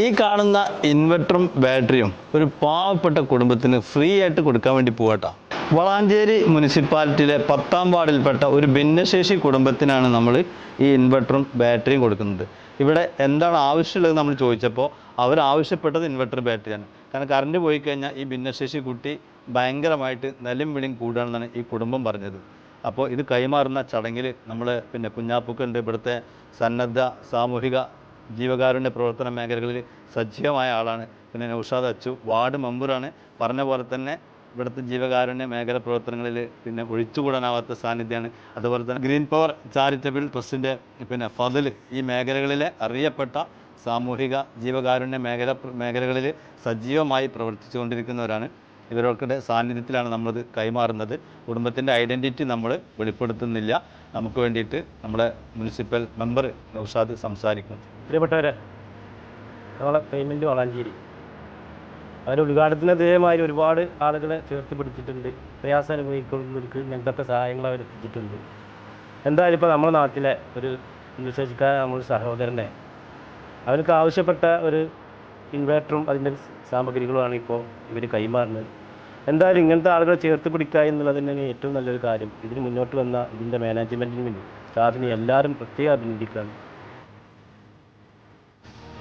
ഈ കാണുന്ന ഇൻവെർട്ടറും ബാറ്ററിയും ഒരു പാവപ്പെട്ട കുടുംബത്തിന് ഫ്രീ ആയിട്ട് കൊടുക്കാൻ വേണ്ടി പോകട്ടോ വളാഞ്ചേരി മുനിസിപ്പാലിറ്റിയിലെ പത്താം വാർഡിൽപ്പെട്ട ഒരു ഭിന്നശേഷി കുടുംബത്തിനാണ് നമ്മൾ ഈ ഇൻവെർട്ടറും ബാറ്ററിയും കൊടുക്കുന്നത്. ഇവിടെ എന്താണ് ആവശ്യമുള്ളത് നമ്മൾ ചോദിച്ചപ്പോൾ അവർ ആവശ്യപ്പെട്ടത് ഇൻവെർട്ടർ ബാറ്ററിയാണ് കാരണം കറണ്ട് പോയി കഴിഞ്ഞാൽ ഈ ഭിന്നശേഷി കുട്ടി ഭയങ്കരമായിട്ട് നിലം വിളിയും കൂടുകയാണെന്നാണ് ഈ കുടുംബം പറഞ്ഞത്. അപ്പോൾ ഇത് കൈമാറുന്ന ചടങ്ങിൽ നമ്മൾ പിന്നെ കുഞ്ഞാപ്പുക്കുണ്ട് ഇവിടുത്തെ സന്നദ്ധ സാമൂഹിക ജീവകാരുണ്യ പ്രവർത്തന മേഖലകളിൽ സജീവമായ ആളാണ്. പിന്നെ നൗഷാദ് അച്ചു വാർഡ് മെമ്പറാണ്. പറഞ്ഞ പോലെ തന്നെ ഇവിടുത്തെ ജീവകാരുണ്യ മേഖല പ്രവർത്തനങ്ങളിൽ പിന്നെ ഒഴിച്ചുകൂടാനാവാത്ത സാന്നിധ്യമാണ്. അതുപോലെ തന്നെ ഗ്രീൻ പവർ ചാരിറ്റബിൾ ട്രസ്റ്റിന്റെ പിന്നെ ഫതിൽ ഈ മേഖലകളിലെ അറിയപ്പെട്ട സാമൂഹിക ജീവകാരുണ്യ മേഖല മേഖലകളിൽ സജീവമായി പ്രവർത്തിച്ചുകൊണ്ടിരിക്കുന്നവരാണ്. ഇവരൊക്കെ സാന്നിധ്യത്തിലാണ് നമ്മളത് കൈമാറുന്നത്. കുടുംബത്തിന്റെ ഐഡന്റിറ്റി നമ്മൾ വെളിപ്പെടുത്തുന്നില്ല. നമുക്ക് വേണ്ടിയിട്ട് നമ്മുടെ മുനിസിപ്പൽ മെമ്പർ നൗഷാദ് സംസാരിക്കും. പ്രിയപ്പെട്ടവരെ നമ്മളെ പേയ്മെന്റ് വളാഞ്ചേരി. അവർ ഉദ്ഘാടനത്തിന് അതേമാതിരി ഒരുപാട് ആളുകളെ ചേർത്ത് പിടിച്ചിട്ടുണ്ട്. പ്രയാസം അനുഭവിക്കുന്നവർക്ക് ഞങ്ങൾക്കൊക്കെ സഹായങ്ങൾ അവർ എത്തിച്ചിട്ടുണ്ട്. എന്തായാലും ഇപ്പോൾ നമ്മുടെ നാട്ടിലെ ഒരു വിശേഷിക്കാൻ നമ്മുടെ സഹോദരനെ അവർക്ക് ആവശ്യപ്പെട്ട ഒരു ഇൻവേർട്ടറും അതിന്റെ സാമഗ്രികളുമാണ് ഇപ്പോൾ ഇവർ കൈമാറുന്നത്. എന്തായാലും ഇങ്ങനത്തെ ആളുകളെ ചേർത്ത് പിടിക്കുക എന്നുള്ളത് തന്നെയാണ് ഏറ്റവും നല്ലൊരു കാര്യം. ഇതിന് മുന്നോട്ട് വന്ന ഇതിന്റെ മാനേജ്മെന്റിനും സ്റ്റാഫിനെ എല്ലാവരും പ്രത്യേകം അഭിനന്ദിക്കുകയാണ്.